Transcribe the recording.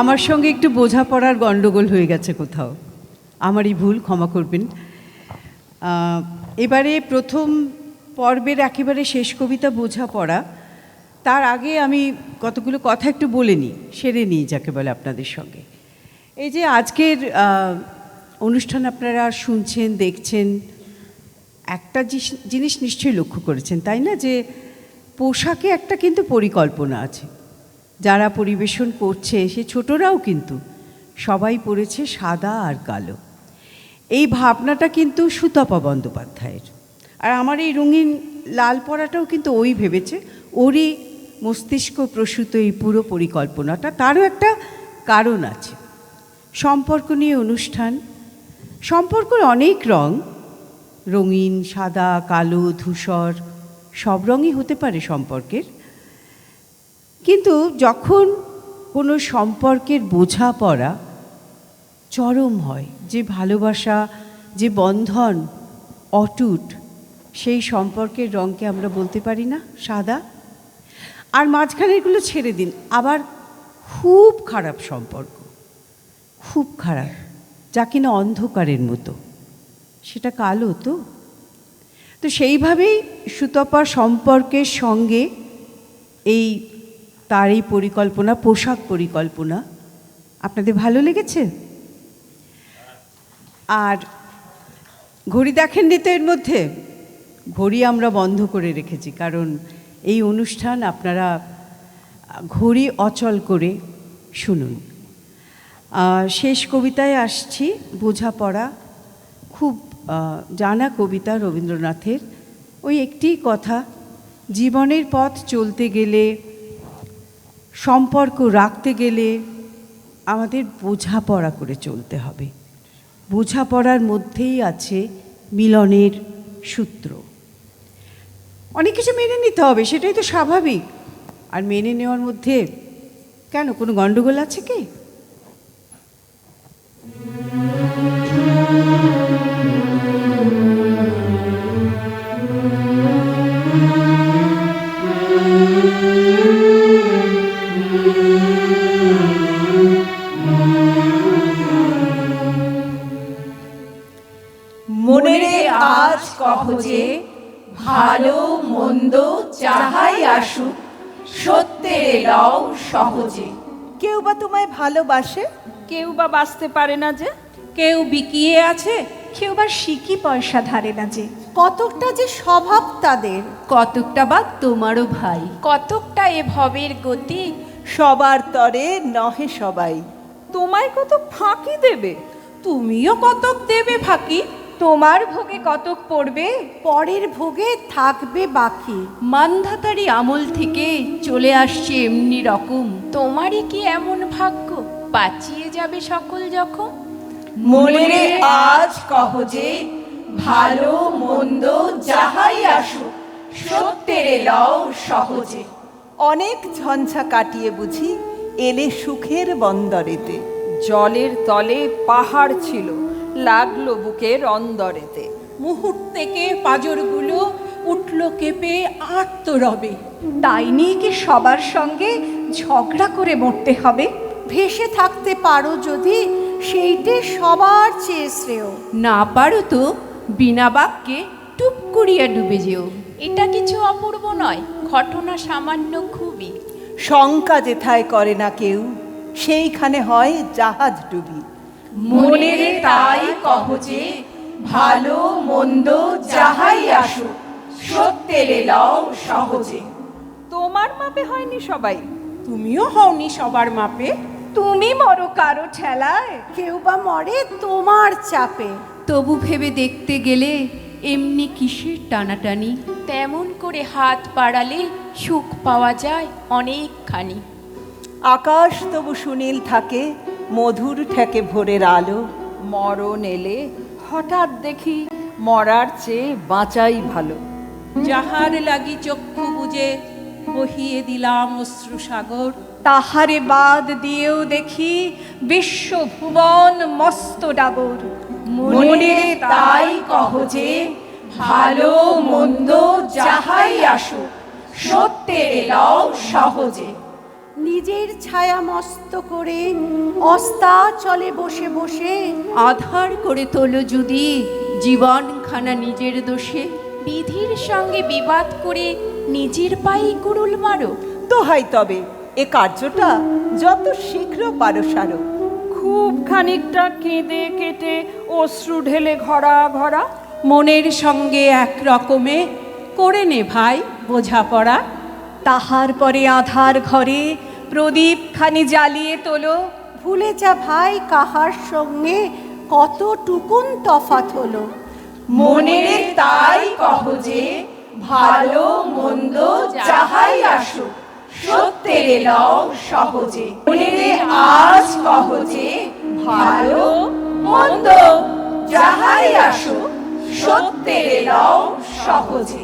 আমার সঙ্গে একটু বোঝাপড়ার গণ্ডগোল হয়ে গেছে কোথাও। আমারই ভুল, ক্ষমা করবেন। এবারে প্রথম পর্বের একেবারে শেষ কবিতা বোঝাপড়া। তার আগে আমি কতগুলো কথা একটু বলে নিই, সেরে নিই যাকে বলে আপনাদের সঙ্গে। এই যে আজকের অনুষ্ঠান আপনারা শুনছেন, দেখছেন, একটা জিনিস নিশ্চয়ই লক্ষ্য করেছেন, তাই না? যে পোশাকে একটা কিন্তু পরিকল্পনা আছে। যারা পরিবেশন করছে, সে ছোটরাও কিন্তু সবাই পড়েছে সাদা আর কালো। এই ভাবনাটা কিন্তু সুতপা বন্দ্যোপাধ্যায়ের। আর আমার এই রঙিন লাল পরাটাও কিন্তু ওই ভেবেছে, ওরই মস্তিষ্ক প্রসূত এই পুরো পরিকল্পনাটা, তারও একটা কারণ আছে। সম্পর্ক নিয়ে অনুষ্ঠান, সম্পর্কের অনেক রং, রঙিন, সাদা, কালো, ধূসর, সব রঙই হতে পারে সম্পর্কের। কিন্তু যখন কোনো সম্পর্কের বোঝাপড়া চরম হয়, যে ভালোবাসা, যে বন্ধন অটুট, সেই সম্পর্কের রঙকে আমরা বলতে পারি না, সাদা? আর মাঝখানেরগুলো ছেড়ে দিন, আবার খুব খারাপ সম্পর্ক, খুব খারাপ, যা কিনা অন্ধকারের মতো। সেটা কালো তো? তো সেইভাবেই সুতপা সম্পর্কের সঙ্গে এই তার এই পরিকল্পনা, পোশাক পরিকল্পনা আপনাদের ভালো লেগেছে? আর ঘড়ি দেখেননি তো এর মধ্যে? ঘড়ি আমরা বন্ধ করে রেখেছি, কারণ এই অনুষ্ঠান আপনারা ঘড়ি অচল করে শুনুন। শেষ কবিতায় আসছি, বোঝাপড়া, খুব জানা কবিতা রবীন্দ্রনাথের। ওই একটি কথা, জীবনের পথ চলতে গেলে সম্পর্ক রাখতে গেলে আমাদের বোঝাপড়া করে চলতে হবে। বোঝাপড়ার মধ্যেই আছে মিলনের সূত্র। অনেক কিছু মেনে নিতে হবে, সেটাই তো স্বাভাবিক। আর মেনে নেওয়ার মধ্যে কেন, কোনো গণ্ডগোল আছে কি? মনেরে আজ কহ যে ভালো মন্দ যাহাই আসুক সত্যের লও সহজে। কেউ বা তোমায় ভালোবাসে? কেউ বা বাঁচতে পারে না যে কেউ বিকিয়ে আছে। কেউ বা শিকি পয়সা ধারে না যে। কতকটা যে স্বভাব তাদের। কতকটা বা তোমারও ভাই। কতকটা এ ভবের গতি। সবার তরে নহে সবাই। তোমায় কত ফাঁকি দেবে? তুমিও কতক দেবে ফাঁকি? তোমার ভোগে কতক পড়বে? পরের ভোগে থাকবে বাকি। মান্ধাতারি আমল থেকে চলে আসছে এমনি রকম। তোমারই কি এমন ভাগ্য? বাঁচিয়ে যাবে সকল যখন? মনেরে আজ কহ যে ভালো মন্দ যাহাই আসুক সত্যের লও সহজে। অনেক ঝঞ্ঝা কাটিয়ে বুঝি এলে সুখের বন্দরেতে। জলের তলে পাহাড় ছিল। লাগল বুকের অন্দরেতে মুহূর্তেকে পাজরগুলো উঠল কেঁপে আত্ম রবে তাই নিয়ে কি সবার সঙ্গে ঝগড়া করে মরতে হবে? ভেসে থাকতে পারো যদি সেইটে সবার চেয়ে শ্রেয়। না পারো তো বিনা বাক্যে টুপ করিয়া ডুবে যেও। এটা কিছু অপূর্ব নয় ঘটনা সামান্য খুবই। শঙ্কা যেথায় করে না কেউ সেইখানে হয় জাহাজ ডুবি। মনের তাই কহ যে ভালো মন্দ যাহাই আসুক সত্যের লও সহজে। তোমার মাপে হয়নি সবাই। তুমিও হওনি সবার মাপে। তুমি মরো কারও ঠেলায়। কেউ বা মরে তোমার চাপে। তবু ভেবে দেখতে গেলে এমনি কিসের টানাটানি? তেমন করে হাত পাড়ালে সুখ পাওয়া যায় অনেকখানি। আকাশ তবু সুনীল থাকে মধুর ঠেকে ভোরের আলো, মরণ এলে হঠাৎ দেখি মরার চেয়ে বাঁচাই ভালো। যাহার লাগি চক্ষু বুঝে বহিয়ে দিলাম অশ্রু সাগর তাহারে বাদ দিয়েও দেখি বিশ্ব ভুবন মস্ত ডাগর। মনে তাই কহ যে, ভালো মন্দ যাহাই আসুক, সত্যের লও সহজে। নিজের ছায়া মস্ত করে অস্তা চলে বসে বসে আধার করে তোলো যদি জীবনখানা নিজের দোষে। বিধির সঙ্গে বিবাদ করে নিজের পায়ে কুড়ুল মারো। দোহাই তবে এ কার্যটা যত শীঘ্র পারো সারো। খুব খানিকটা কেঁদে কেটে অশ্রু ঢেলে ঘরা ঘরা। মনের সঙ্গে এক রকমে করে নে ভাই বোঝাপড়া। তাহার পরে আধার ঘরে প্রদীপ খানি জ্বালিয়ে তোলো। ভুলে যা ভাই, কাহার সঙ্গে কত টুকুন তফাত হলো। মনের তাই কহ যে, ভালো মন্দ যাহাই আসুক, সত্যের লও সহজে। মনেরে আজ কহ যে, ভালো মন্দ যাহাই আসুক, সত্যের লও সহজে।